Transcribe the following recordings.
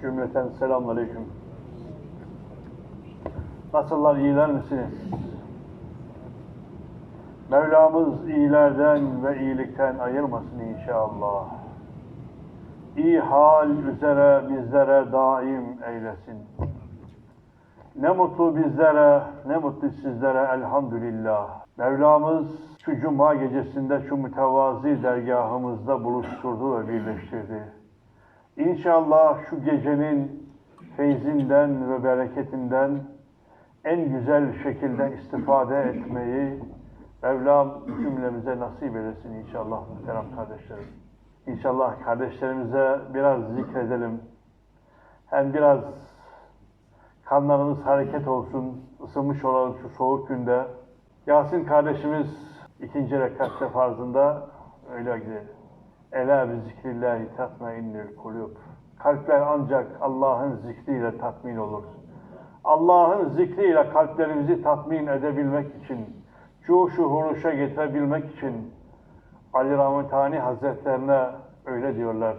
Cümleten selamünaleyküm. Nasıllar, iyiler misiniz? Mevlamız iyilerden ve iyilikten ayırmasın inşallah. İyi hal üzere bizlere daim eylesin. Ne mutlu bizlere, ne mutlu sizlere elhamdülillah. Mevlamız şu cuma gecesinde şu mütevazi dergahımızda buluşturdu ve birleştirdi. İnşallah şu gecenin feyzinden ve bereketinden en güzel şekilde istifade etmeyi Mevlam cümlemize nasip eylesin inşallah muhterem kardeşlerim. İnşallah kardeşlerimize biraz zikredelim. Hem biraz kanlarımız hareket olsun, ısınmış olalım şu soğuk günde. Yasin kardeşimiz ikinci rekatte farzında öyle gidiyor. Ela bi zikrillahi tatmainnül kulub. Kalpler ancak Allah'ın zikriyle tatmin olur. Allah'ın zikriyle kalplerimizi tatmin edebilmek için, cuşu huruşa getirebilmek için Ali Rahmetani Hazretlerine öyle diyorlar.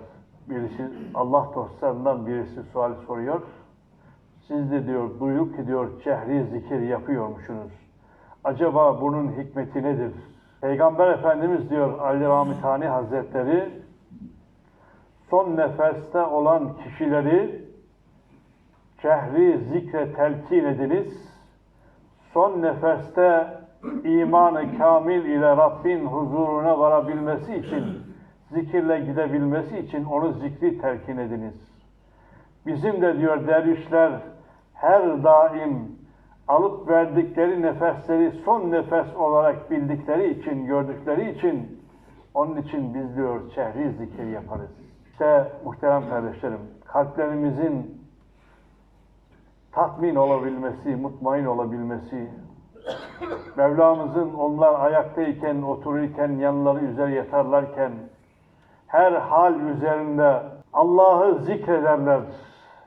Birisi Allah dostlarından birisi sual soruyor. Siz de diyor duyduk ki diyor cehri zikir yapıyormuşsunuz. Acaba bunun hikmeti nedir? Peygamber Efendimiz diyor Ali Rahmetani Hazretleri son nefeste olan kişileri cehri zikre telkin ediniz. Son nefeste imanı kamil ile Rabbin huzuruna varabilmesi için, zikirle gidebilmesi için onu zikri telkin ediniz. Bizim de diyor dervişler her daim alıp verdikleri nefesleri son nefes olarak bildikleri için, gördükleri için onun için biz diyor şehri zikir yaparız. İşte muhterem kardeşlerim, kalplerimizin tatmin olabilmesi, mutmain olabilmesi, Mevlamızın onlar ayaktayken, otururken, yanları üzeri yatarlarken, her hal üzerinde Allah'ı zikrederler.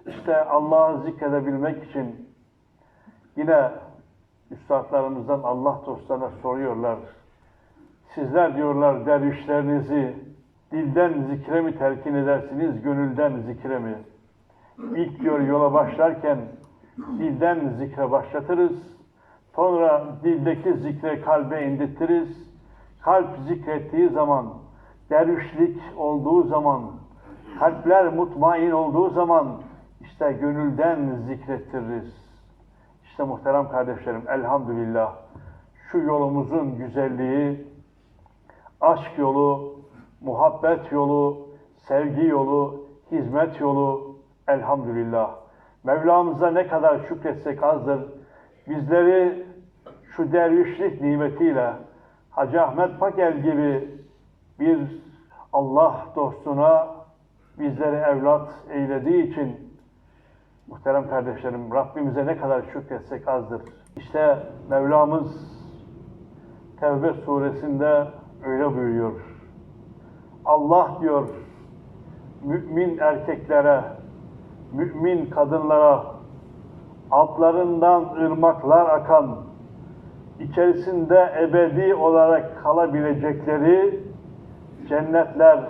İşte Allah'ı zikredebilmek için yine üstadlarımızdan Allah dostlarına soruyorlar. Sizler diyorlar dervişlerinizi dilden zikre mi telkin edersiniz, gönülden zikre mi? İlk diyor yola başlarken dilden zikre başlatırız. Sonra dildeki zikre kalbe indirtiriz. Kalp zikrettiği zaman, dervişlik olduğu zaman, kalpler mutmain olduğu zaman işte gönülden zikrettiririz. İşte muhterem kardeşlerim elhamdülillah şu yolumuzun güzelliği, aşk yolu, muhabbet yolu, sevgi yolu, hizmet yolu elhamdülillah. Mevlamıza ne kadar şükretsek azdır. Bizleri şu dervişlik nimetiyle Hacı Ahmet Pakel gibi bir Allah dostuna bizleri evlat eylediği için muhterem kardeşlerim Rabbimize ne kadar şükretsek azdır. İşte Mevlamız Tevbe suresinde öyle buyuruyor. Allah diyor mümin erkeklere, mümin kadınlara altlarından ırmaklar akan, içerisinde ebedi olarak kalabilecekleri cennetler,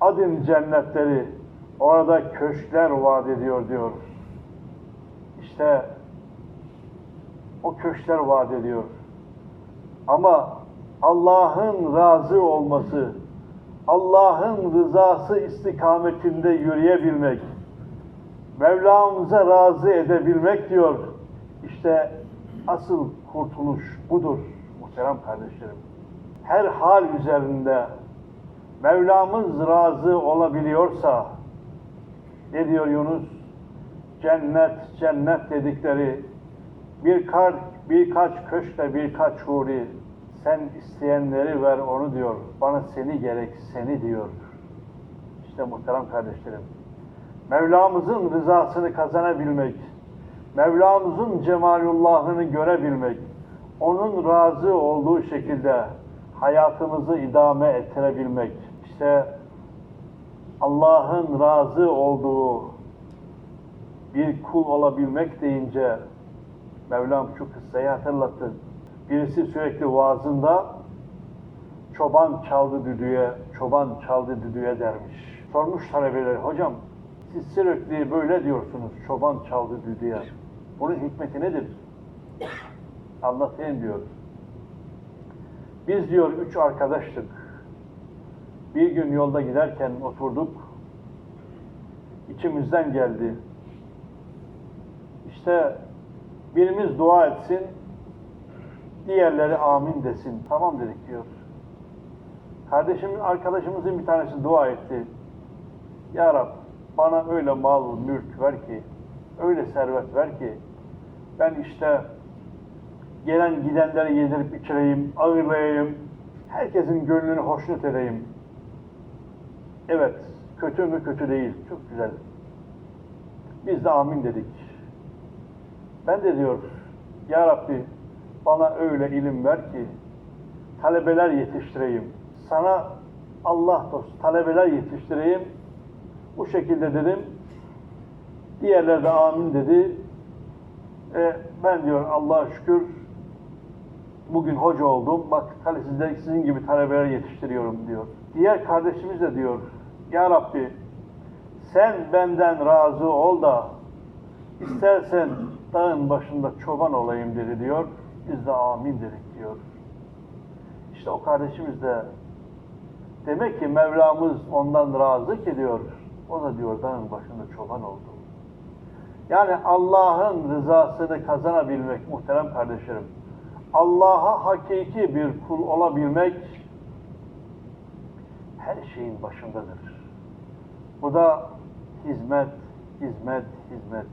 adın cennetleri, orada köşkler vaat ediyor diyor. İşte o köşkler vaat ediyor. Ama Allah'ın razı olması, Allah'ın rızası istikametinde yürüyebilmek, Mevlamıza razı edebilmek diyor. İşte asıl kurtuluş budur muhterem kardeşlerim. Her hal üzerinde Mevlamız razı olabiliyorsa ne diyor Yunus? Cennet, cennet dedikleri birkaç, birkaç köşkle birkaç huri sen isteyenleri ver onu diyor. Bana seni gerek seni diyor. İşte muhterem kardeşlerim. Mevlamızın rızasını kazanabilmek, Mevlamızın cemalullahını görebilmek, onun razı olduğu şekilde hayatımızı idame ettirebilmek, işte Allah'ın razı olduğu bir kul olabilmek deyince Mevlam şu kıssayı hatırlattı. Birisi sürekli vaazında çoban çaldı düdüğe, çoban çaldı düdüğe dermiş. Sormuş talebeler, hocam Siz sürekli böyle diyorsunuz, çoban çaldı düdüğe. Bunun hikmeti nedir? Anlatayım diyor. Biz diyor üç arkadaştık. Bir gün yolda giderken oturduk. İçimizden geldi. İşte birimiz dua etsin, diğerleri amin desin. Tamam dedik diyor. Kardeşimin, arkadaşımızın bir tanesi dua etti. Ya Rab bana öyle mal, mülk ver ki, öyle servet ver ki, ben işte gelen gidenleri yedirip içireyim, ağırlayayım, herkesin gönlünü hoşnut edeyim. Evet, kötü mü kötü değil, çok güzel. Biz de amin dedik. Ben de diyor, Ya Rabbi bana öyle ilim ver ki, talebeler yetiştireyim. Sana Allah dostu talebeler yetiştireyim. Bu şekilde dedim. Diğerleri de amin dedi. E, ben diyor Allah'a şükür bugün hoca oldum. Bak sizler, sizin gibi talebeler yetiştiriyorum diyor. Diğer kardeşimiz de diyor. Ya Rabbi sen benden razı ol da istersen dağın başında çoban olayım dedi diyor. Biz de amin dedik diyor. İşte o kardeşimiz de demek ki Mevlamız ondan razı ki diyor. O da diyor dağın başında çoban oldu. Yani Allah'ın rızasını kazanabilmek muhterem kardeşlerim. Allah'a hakiki bir kul olabilmek her şeyin başındadır. Bu da hizmet, hizmet, hizmet.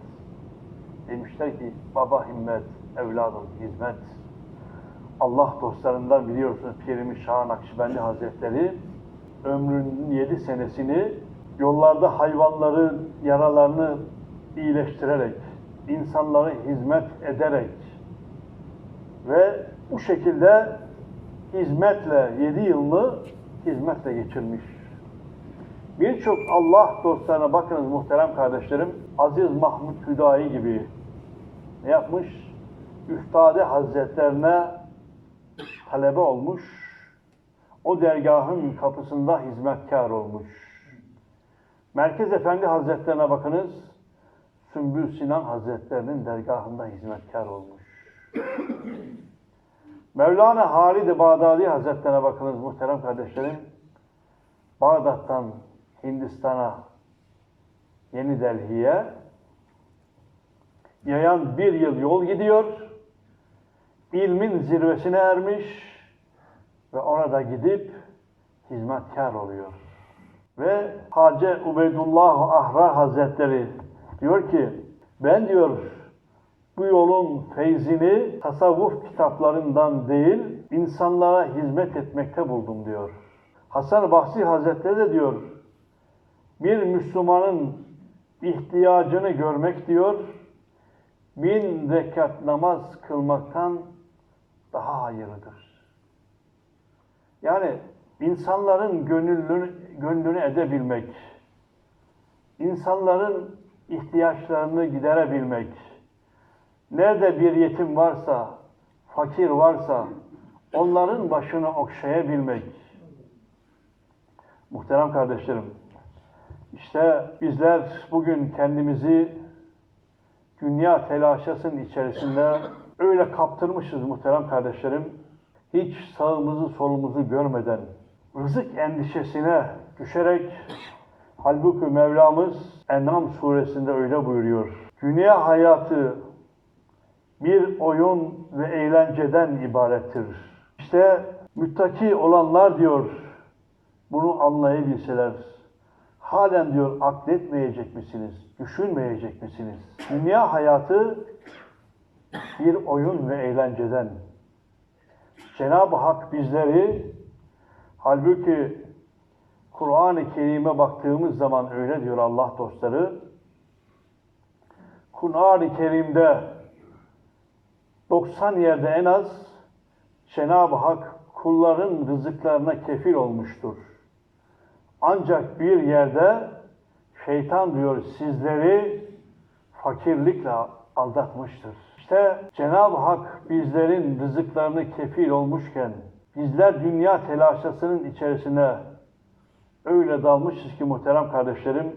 Demişler ki baba himmet, evladım hizmet. Allah dostlarından biliyorsunuz Pirimiz Şah Nakşibendi Hazretleri ömrünün yedi senesini yollarda hayvanların yaralarını iyileştirerek, insanlara hizmet ederek ve bu şekilde hizmetle, yedi yılını hizmetle geçirmiş. Birçok Allah dostlarına bakınız muhterem kardeşlerim, Aziz Mahmud Hüdayi gibi ne yapmış? Üftade Hazretlerine talebe olmuş, o dergahın kapısında hizmetkar olmuş. Merkez Efendi Hazretlerine bakınız, Sümbül Sinan Hazretlerinin dergahında hizmetkar olmuş. Mevlana Halid-i Bağdadi Hazretlerine bakınız muhterem kardeşlerim. Bağdat'tan Hindistan'a, Yeni Delhi'ye yayan bir yıl yol gidiyor. İlmin zirvesine ermiş ve orada gidip hizmetkar oluyor. Ve Hacı Ubeydullah Ahra Hazretleri diyor ki ben diyor bu yolun feyzini tasavvuf kitaplarından değil insanlara hizmet etmekte buldum diyor. Hasan Bahsi Hazretleri de diyor bir Müslümanın ihtiyacını görmek diyor bin rekat namaz kılmaktan daha hayırlıdır. Yani insanların gönlünü, gönlünü edebilmek, insanların ihtiyaçlarını giderebilmek, nerede bir yetim varsa, fakir varsa, onların başını okşayabilmek. Muhterem kardeşlerim, işte bizler bugün kendimizi dünya telaşesinin içerisinde öyle kaptırmışız muhterem kardeşlerim. Hiç sağımızı solumuzu görmeden, rızık endişesine düşerek halbuki Mevlamız En'am suresinde öyle buyuruyor. Dünya hayatı bir oyun ve eğlenceden ibarettir. İşte müttaki olanlar diyor bunu anlayabilseler halen diyor akletmeyecek misiniz? Düşünmeyecek misiniz? Dünya hayatı bir oyun ve eğlenceden. Cenab-ı Hak bizleri halbuki Kur'an-ı Kerim'e baktığımız zaman öyle diyor Allah dostları. Kur'an-ı Kerim'de 90 yerde en az Cenab-ı Hak kulların rızıklarına kefil olmuştur. Ancak bir yerde şeytan diyor sizleri fakirlikle aldatmıştır. İşte Cenab-ı Hak bizlerin rızıklarını kefil olmuşken bizler dünya telaşesinin içerisine öyle dalmışız ki muhterem kardeşlerim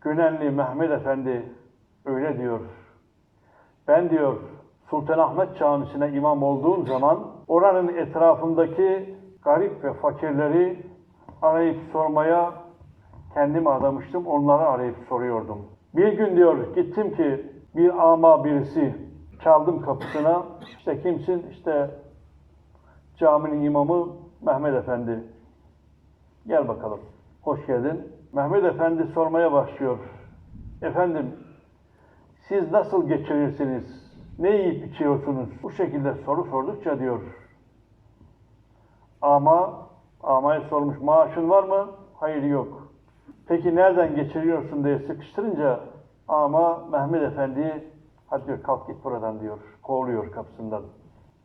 Gönenli Mehmet Efendi öyle diyor. Ben diyor Sultanahmet Camisi'ne imam olduğum zaman oranın etrafındaki garip ve fakirleri arayıp sormaya kendimi adamıştım. Onları arayıp soruyordum. Bir gün diyor gittim ki bir ama birisi çaldım kapısına. İşte kimsin? İşte caminin imamı Mehmet Efendi. Gel bakalım. Hoş geldin. Mehmet Efendi sormaya başlıyor. Efendim siz nasıl geçirirsiniz? Ne yiyip içiyorsunuz? Bu şekilde soru sordukça diyor. Ama amaya sormuş maaşın var mı? Hayır yok. Peki nereden geçiriyorsun diye sıkıştırınca ama Mehmet Efendi hadi diyor kalk git buradan diyor. Kovuluyor kapısından.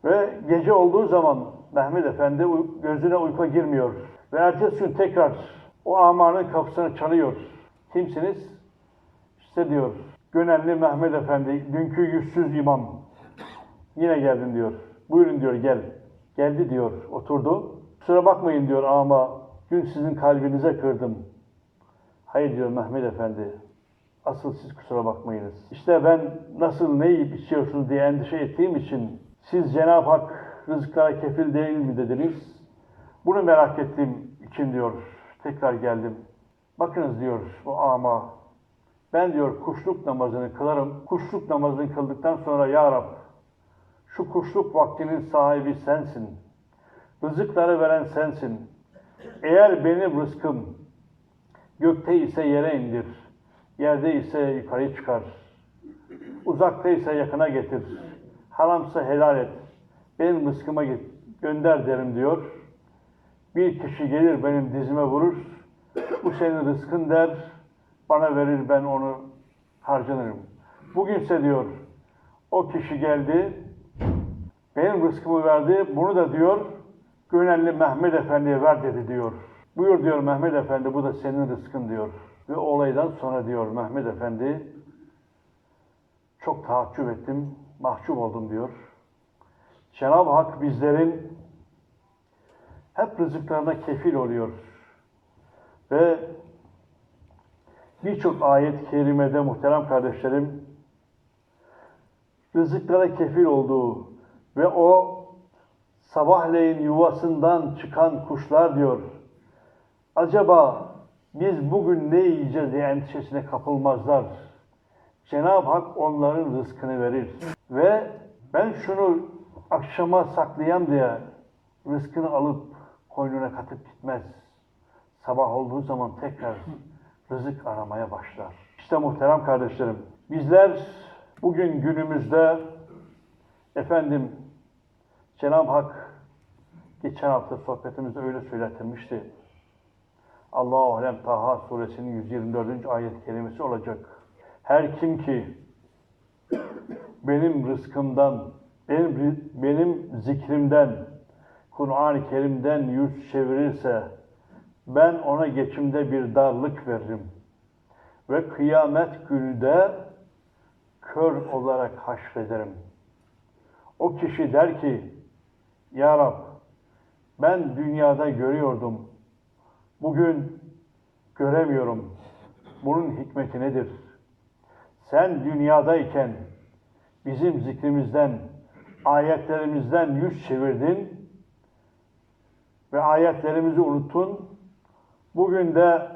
Ve gece olduğu zaman Mehmet Efendi gözüne uyku girmiyor. Ve ertesi gün tekrar o amanın kapısını çalıyor. Kimsiniz? İşte diyor Gönenli Mehmet Efendi, dünkü yüzsüz imam. Yine geldin diyor. Buyurun diyor gel. Geldi diyor, oturdu. Kusura bakmayın diyor ama dün sizin kalbinize kırdım. Hayır diyor Mehmet Efendi. Asıl siz kusura bakmayınız. İşte ben nasıl ne yiyip içiyorsunuz diye endişe ettiğim için siz Cenab-ı Hak rızıklara kefil değil mi dediniz? Bunu merak ettiğim için diyor tekrar geldim. Bakınız diyor bu ama ben diyor kuşluk namazını kılarım. Kuşluk namazını kıldıktan sonra ya Rab şu kuşluk vaktinin sahibi sensin. Rızıkları veren sensin. Eğer benim rızkım gökte ise yere indir. Yerde ise yukarı çıkar. Uzakta ise yakına getir. Haramsa helal et. Benim rızkıma git, gönder derim diyor. Bir kişi gelir benim dizime vurur. Bu senin rızkın der. Bana verir ben onu harcanırım. Bugünse diyor o kişi geldi. Benim rızkımı verdi. Bunu da diyor Gönenli Mehmet Efendi'ye ver dedi diyor. Buyur diyor Mehmet Efendi bu da senin rızkın diyor. Ve olaydan sonra diyor Mehmet Efendi çok taaccüp ettim, mahcup oldum diyor. Cenab-ı Hak bizlerin hep rızıklarına kefil oluyor. Ve birçok ayet-i kerimede muhterem kardeşlerim rızıklara kefil olduğu ve o sabahleyin yuvasından çıkan kuşlar diyor. Acaba biz bugün ne yiyeceğiz diye endişesine kapılmazlar. Cenab-ı Hak onların rızkını verir. Ve ben şunu akşama saklayayım diye rızkını alıp koynuna katıp gitmez. Sabah olduğu zaman tekrar rızık aramaya başlar. İşte muhterem kardeşlerim, bizler bugün günümüzde efendim Cenab-ı Hak geçen hafta sohbetimizde öyle söyletilmişti. Allahu Alem Taha suresinin 124. ayet kelimesi olacak. Her kim ki benim rızkımdan, benim, benim zikrimden, Kur'an-ı Kerim'den yüz çevirirse ben ona geçimde bir darlık veririm. Ve kıyamet günü de kör olarak haşrederim. O kişi der ki, Ya Rab, ben dünyada görüyordum, bugün göremiyorum. Bunun hikmeti nedir? Sen dünyadayken bizim zikrimizden, ayetlerimizden yüz çevirdin ve ayetlerimizi unuttun. Bugün de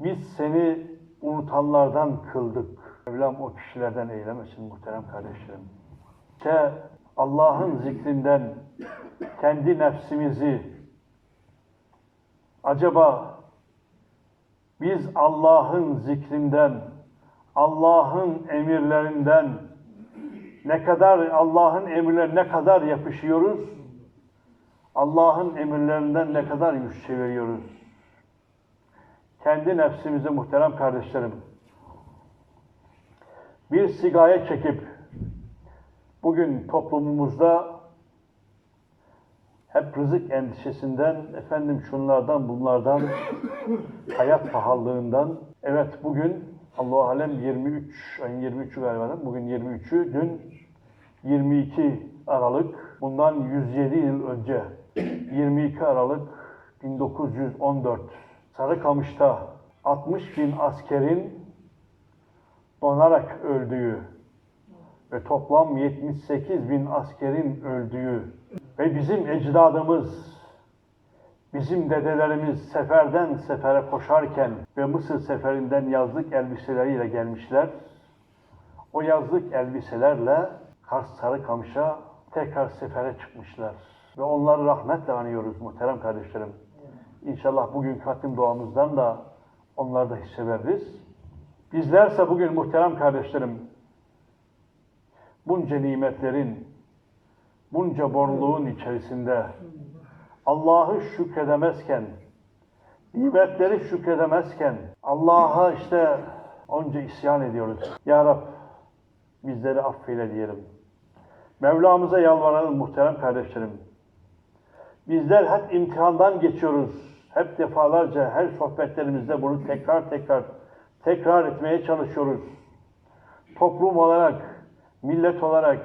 biz seni unutanlardan kıldık. Mevlam o kişilerden eylemesin muhterem kardeşlerim. İşte Allah'ın zikrinden kendi nefsimizi acaba biz Allah'ın zikrinden, Allah'ın emirlerinden ne kadar Allah'ın emirlerine ne kadar yapışıyoruz? Allah'ın emirlerinden ne kadar yüz çeviriyoruz? Kendi nefsimizi muhterem kardeşlerim bir sigaya çekip bugün toplumumuzda hep rızık endişesinden, efendim şunlardan bunlardan, hayat pahalılığından. Evet bugün Allah alem 23, ayın 23'ü galiba? Bugün 23'ü, dün 22 Aralık, bundan 107 yıl önce 22 Aralık 1914 Sarıkamış'ta 60 bin askerin donarak öldüğü ve toplam 78 bin askerin öldüğü ve bizim ecdadımız, bizim dedelerimiz seferden sefere koşarken ve Mısır seferinden yazlık elbiseleriyle gelmişler. O yazlık elbiselerle Kars Sarıkamış'a tekrar sefere çıkmışlar. Ve onları rahmetle anıyoruz muhterem kardeşlerim. İnşallah bugün hatim duamızdan da onları da hissederiz. Bizlerse bugün muhterem kardeşlerim bunca nimetlerin, bunca borluğun içerisinde Allah'ı şükredemezken, nimetleri şükredemezken Allah'a işte onca isyan ediyoruz. Ya Rab bizleri affeyle diyelim. Mevlamıza yalvaralım muhterem kardeşlerim. Bizler hep imtihandan geçiyoruz. Hep defalarca her sohbetlerimizde bunu tekrar tekrar tekrar etmeye çalışıyoruz. Toplum olarak, millet olarak,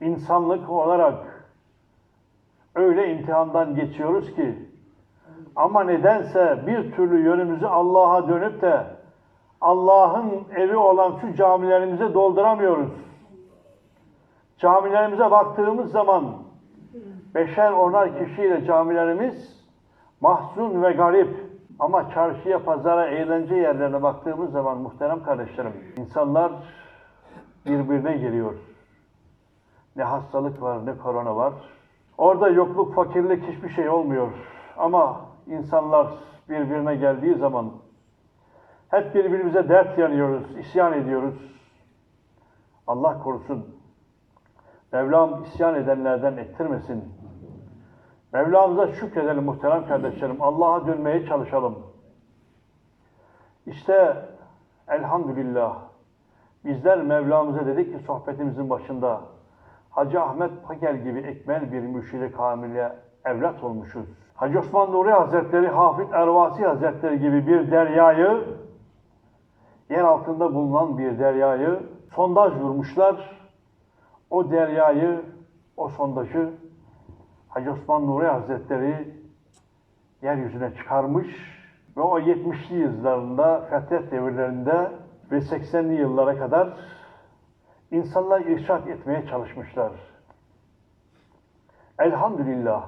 insanlık olarak öyle imtihandan geçiyoruz ki ama nedense bir türlü yönümüzü Allah'a dönüp de Allah'ın evi olan şu camilerimize dolduramıyoruz. Camilerimize baktığımız zaman beşer onar kişiyle camilerimiz mahzun ve garip. Ama çarşıya, pazara, eğlence yerlerine baktığımız zaman muhterem kardeşlerim, insanlar birbirine giriyor. Ne hastalık var, ne korona var. Orada yokluk, fakirlik hiçbir şey olmuyor. Ama insanlar birbirine geldiği zaman hep birbirimize dert yanıyoruz, isyan ediyoruz. Allah korusun. Mevlam isyan edenlerden ettirmesin. Mevlamıza şükredelim muhterem kardeşlerim. Allah'a dönmeye çalışalım. İşte elhamdülillah bizler Mevlamıza dedik ki sohbetimizin başında Hacı Ahmet Pakel gibi ekmel bir mürşide kamile evlat olmuşuz. Hacı Osman Nuri Hazretleri, Hafid Ervasi Hazretleri gibi bir deryayı, yer altında bulunan bir deryayı sondaj vurmuşlar. O deryayı, o sondajı Hacı Osman Nuri Hazretleri yeryüzüne çıkarmış ve o 70'li yıllarında, fetret devirlerinde ve 80'li yıllara kadar insanlar irşat etmeye çalışmışlar. Elhamdülillah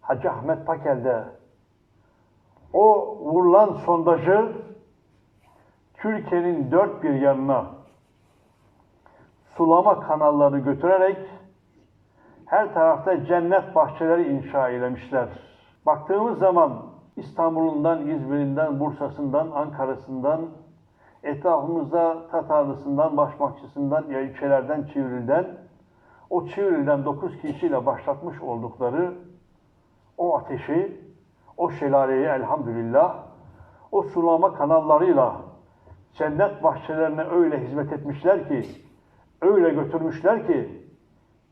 Hacı Ahmet Pakel'de o vurulan sondajı Türkiye'nin dört bir yanına sulama kanalları götürerek her tarafta cennet bahçeleri inşa eylemişler. Baktığımız zaman İstanbul'undan, İzmir'inden, Bursa'sından, Ankara'sından, etrafımızda Tatarlısından, Başmakçısından, ilçelerden, Çivril'den, o Çivril'den 9 kişiyle başlatmış oldukları o ateşi, o şelaleyi elhamdülillah, o sulama kanallarıyla cennet bahçelerine öyle hizmet etmişler ki, öyle götürmüşler ki,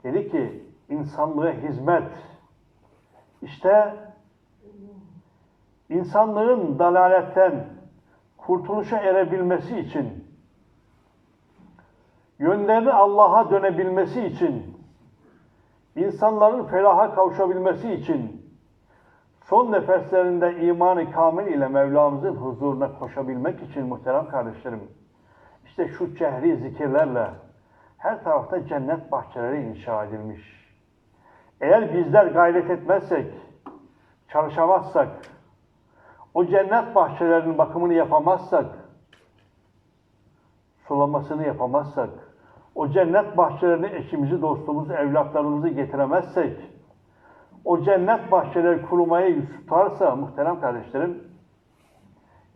dedi ki, insanlığa hizmet. İşte insanlığın dalaletten kurtuluşa erebilmesi için, yönlerini Allah'a dönebilmesi için, insanların felaha kavuşabilmesi için, son nefeslerinde imanı kamil ile Mevlamızın huzuruna koşabilmek için muhterem kardeşlerim, işte şu cehri zikirlerle her tarafta cennet bahçeleri inşa edilmiş. Eğer bizler gayret etmezsek, çalışamazsak, o cennet bahçelerinin bakımını yapamazsak, sulamasını yapamazsak, o cennet bahçelerine eşimizi, dostumuzu, evlatlarımızı getiremezsek, o cennet bahçeleri kurumaya yüz tutarsa muhterem kardeşlerim,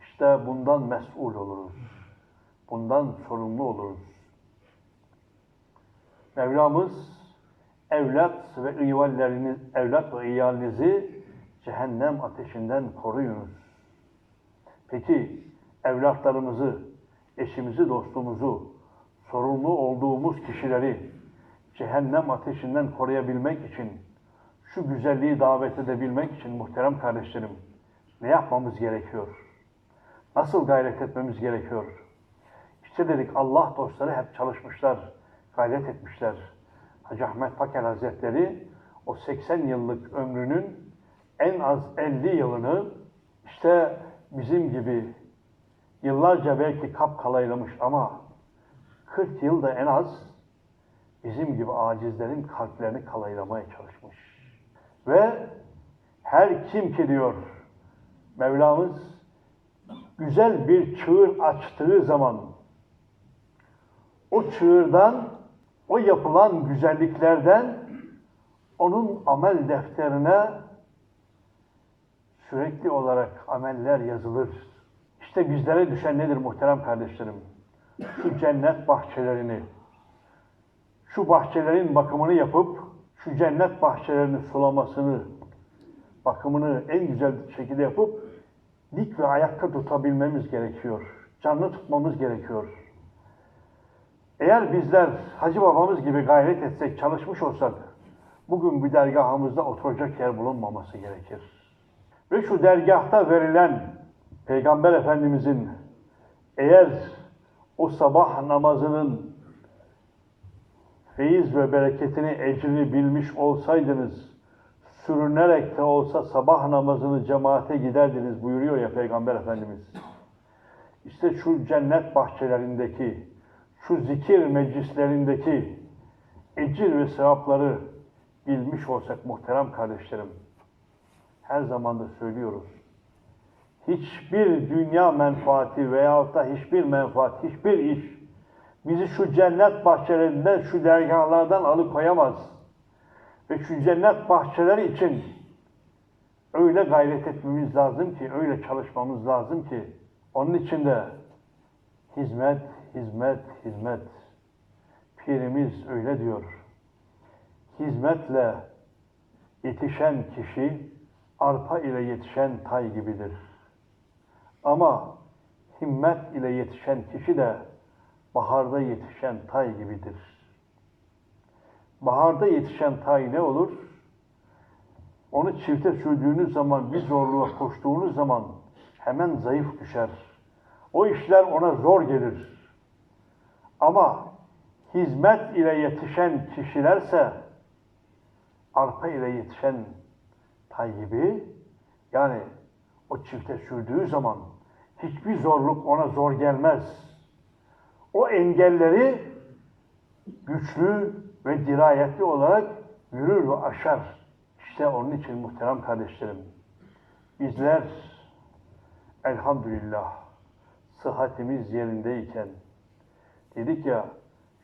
işte bundan mesul oluruz. Bundan sorumlu oluruz. Mevlamız evlat ve ivalleriniz, evlat ve iyalinizi cehennem ateşinden koruyunuz. Peki evlatlarımızı, eşimizi, dostumuzu, sorumlu olduğumuz kişileri cehennem ateşinden koruyabilmek için, şu güzelliği davet edebilmek için muhterem kardeşlerim, ne yapmamız gerekiyor? Nasıl gayret etmemiz gerekiyor? İşte dedik Allah dostları hep çalışmışlar, gayret etmişler. Hacı Ahmet Pakel Hazretleri o 80 yıllık ömrünün en az 50 yılını işte bizim gibi yıllarca belki kapkalaylamış ama 40 yılda en az bizim gibi acizlerin kalplerini kalaylamaya çalışmış. Ve her kim ki diyor Mevlamız güzel bir çığır açtığı zaman o çığırdan, o yapılan güzelliklerden onun amel defterine sürekli olarak ameller yazılır. İşte bizlere düşen nedir muhterem kardeşlerim? Şu cennet bahçelerini, şu bahçelerin bakımını yapıp, şu cennet bahçelerini sulamasını, bakımını en güzel şekilde yapıp, dik ve ayakta tutabilmemiz gerekiyor. Canlı tutmamız gerekiyor. Eğer bizler Hacı babamız gibi gayret etsek, çalışmış olsak, bugün bir dergahımızda oturacak yer bulunmaması gerekir. Ve şu dergahta verilen Peygamber Efendimizin eğer o sabah namazının feyiz ve bereketini, ecrini bilmiş olsaydınız, sürünerek de olsa sabah namazını cemaate giderdiniz buyuruyor ya Peygamber Efendimiz. İşte şu cennet bahçelerindeki, şu zikir meclislerindeki ecir ve sevapları bilmiş olsak muhterem kardeşlerim, her zaman da söylüyoruz. Hiçbir dünya menfaati veyahut da hiçbir menfaat, hiçbir iş bizi şu cennet bahçelerinden, şu dergahlardan alıkoyamaz. Ve şu cennet bahçeleri için öyle gayret etmemiz lazım ki, öyle çalışmamız lazım ki, onun için de hizmet, hizmet, hizmet. Pirimiz öyle diyor. Hizmetle yetişen kişi arpa ile yetişen tay gibidir. Ama himmet ile yetişen kişi de baharda yetişen tay gibidir. Baharda yetişen tay ne olur? Onu çifte sürdüğünüz zaman, bir zorluğa koştuğunuz zaman hemen zayıf düşer. O işler ona zor gelir. Ama hizmet ile yetişen kişilerse arpa ile yetişen tay gibi yani o çifte sürdüğü zaman hiçbir zorluk ona zor gelmez. O engelleri güçlü ve dirayetli olarak yürür ve aşar. İşte onun için muhterem kardeşlerim, bizler elhamdülillah sıhhatimiz yerindeyken dedik ya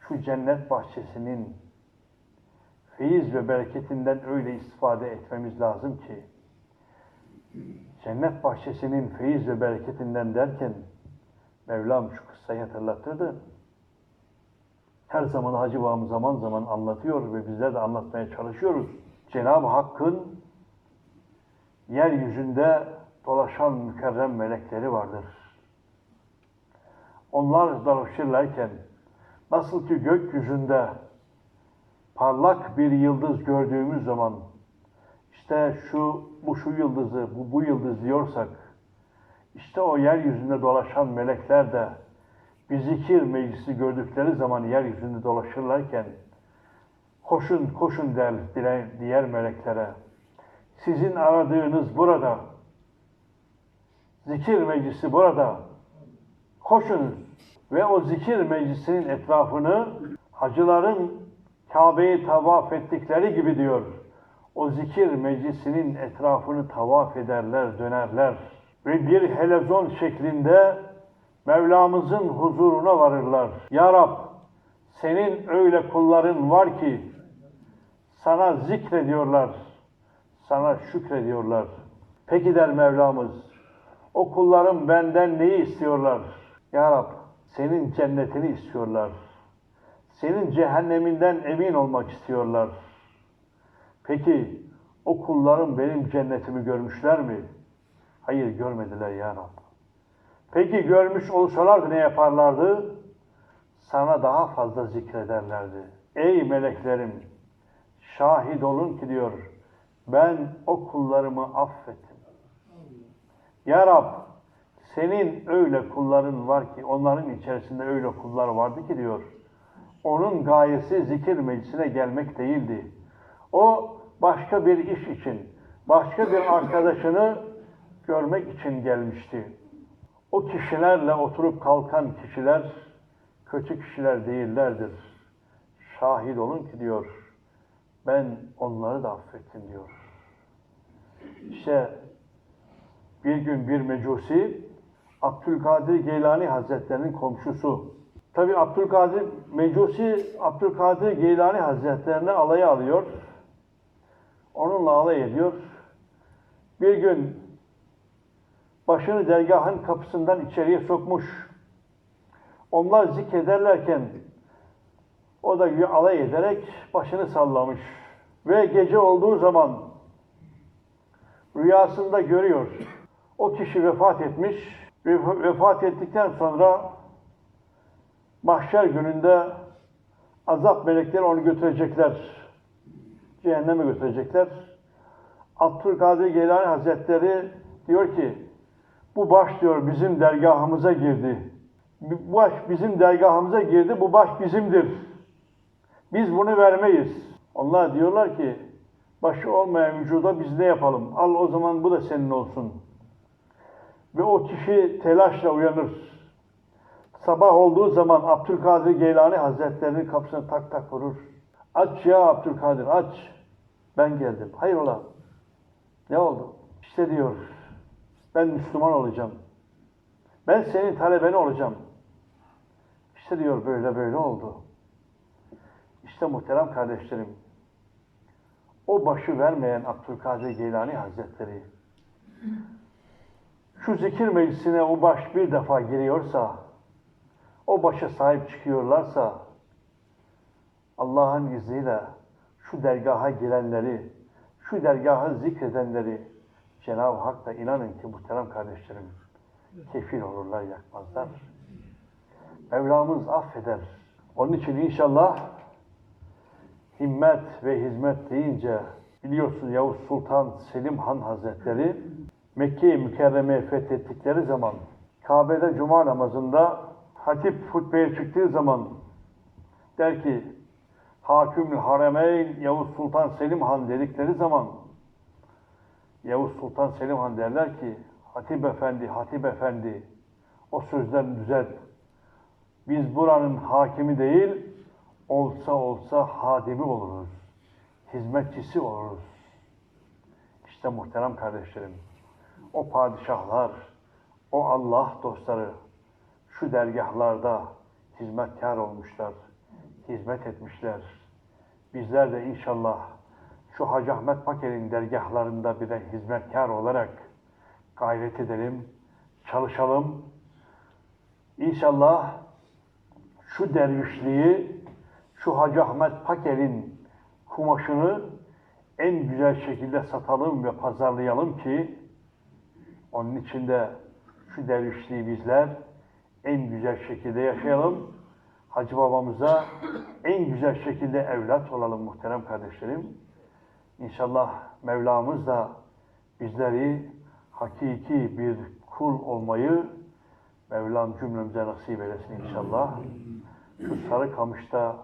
şu cennet bahçesinin feyiz ve bereketinden öyle istifade etmemiz lazım ki cennet bahçesinin feyiz ve bereketinden derken Mevlam şu kıssayı hatırlatırdı. Her zaman Hacı Babam zaman zaman anlatıyor ve bizler de anlatmaya çalışıyoruz. Cenab-ı Hakk'ın yeryüzünde dolaşan mükerrem melekleri vardır. Onlar dolaşırlarken nasıl ki gökyüzünde parlak bir yıldız gördüğümüz zaman işte şu bu şu yıldızı bu bu yıldız diyorsak işte o yeryüzünde dolaşan melekler de bir zikir meclisi gördükleri zaman yeryüzünde dolaşırlarken koşun koşun der diğer meleklere. Sizin aradığınız burada. Zikir meclisi burada. Koşunuz. Ve o zikir meclisinin etrafını hacıların Kabe'yi tavaf ettikleri gibi diyor. O zikir meclisinin etrafını tavaf ederler, dönerler. Ve bir helezon şeklinde Mevlamızın huzuruna varırlar. Ya Rab, senin öyle kulların var ki sana zikrediyorlar, sana şükrediyorlar. Peki der Mevlamız, o kullarım benden neyi istiyorlar? Ya Rab, senin cennetini istiyorlar. Senin cehenneminden emin olmak istiyorlar. Peki o kullarım benim cennetimi görmüşler mi? Hayır görmediler ya Rab. Peki görmüş olsalardı ne yaparlardı? Sana daha fazla zikrederlerdi. Ey meleklerim, şahit olun ki diyor, ben o kullarımı affettim. Ya Rab, senin öyle kulların var ki, onların içerisinde öyle kullar vardı ki diyor, onun gayesi zikir meclisine gelmek değildi. O başka bir iş için, başka bir arkadaşını görmek için gelmişti. O kişilerle oturup kalkan kişiler kötü kişiler değillerdir. Şahit olun ki diyor, ben onları da affettim diyor. İşte bir gün bir mecusi, Abdülkadir Geylani Hazretlerinin komşusu. Tabi Abdülkadir, mecusi Abdülkadir Geylani Hazretlerini alaya alıyor. Onunla alay ediyor. Bir gün başını dergahın kapısından içeriye sokmuş. Onlar zikrederlerken o da alay ederek başını sallamış. Ve gece olduğu zaman rüyasında görüyor. O kişi vefat etmiş. Ve vefat ettikten sonra mahşer gününde azap melekleri onu götürecekler. Cehenneme götürecekler. Abdülkadir Geylani Hazretleri diyor ki bu baş diyor bizim dergahımıza girdi. Bu baş bizim dergahımıza girdi. Bu baş bizimdir. Biz bunu vermeyiz. Onlar diyorlar ki başı olmayan vücuda biz ne yapalım? Al o zaman bu da senin olsun. Ve o kişi telaşla uyanır. Sabah olduğu zaman Abdülkadir Geylani Hazretleri'nin kapısına tak tak vurur. Aç ya Abdülkadir aç. Ben geldim. Hayrola? Ne oldu? İşte diyor ben Müslüman olacağım. Ben senin talebeni olacağım. İşte diyor böyle böyle oldu. İşte muhterem kardeşlerim, o başı vermeyen Abdülkadir Geylani Hazretleri, şu zikir meclisine o baş bir defa giriyorsa, o başa sahip çıkıyorlarsa, Allah'ın izniyle şu dergaha girenleri, şu dergahı zikredenleri Cenab-ı Hak da inanın ki muhterem kardeşlerim, kefil olurlar, yakmazlar. Mevlamız affeder. Onun için inşallah himmet ve hizmet deyince biliyorsun Yavuz Sultan Selim Han Hazretleri Mekke-i Mükerreme'yi fethettikleri zaman Kabe'de cuma namazında hatip hutbeye çıktığı zaman der ki Hakümül Haremeyn Yavuz Sultan Selim Han dedikleri zaman Yavuz Sultan Selim Han derler ki Hatip Efendi, Hatip Efendi o sözlerini düzelt. Biz buranın hakimi değil, olsa olsa hadimi oluruz. Hizmetçisi oluruz. İşte muhterem kardeşlerim, o padişahlar, o Allah dostları şu dergahlarda hizmetkar olmuşlar, hizmet etmişler. Bizler de inşallah şu Hacı Ahmet Paker'in dergahlarında bir de hizmetkar olarak gayret edelim, çalışalım. İnşallah şu dervişliği, şu Hacı Ahmet Paker'in kumaşını en güzel şekilde satalım ve pazarlayalım ki onun içinde şu dervişliği bizler en güzel şekilde yaşayalım. Hacı babamıza en güzel şekilde evlat olalım muhterem kardeşlerim. İnşallah Mevlamız da bizleri hakiki bir kul olmayı Mevlam cümlemize nasip eylesin inşallah. Şu Sarıkamış'ta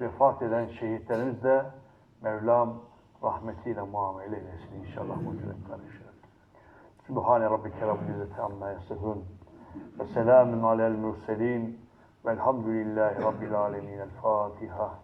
vefat eden şehitlerimiz de Mevlam rahmetiyle muamele eylesin inşallah muhterem kardeşlerim. Sübhane Rabbike Rabbil İzzeti Amma Yasifun ve selamun alel murselin velhamdülillahi Rabbil Alemin. El Fatiha.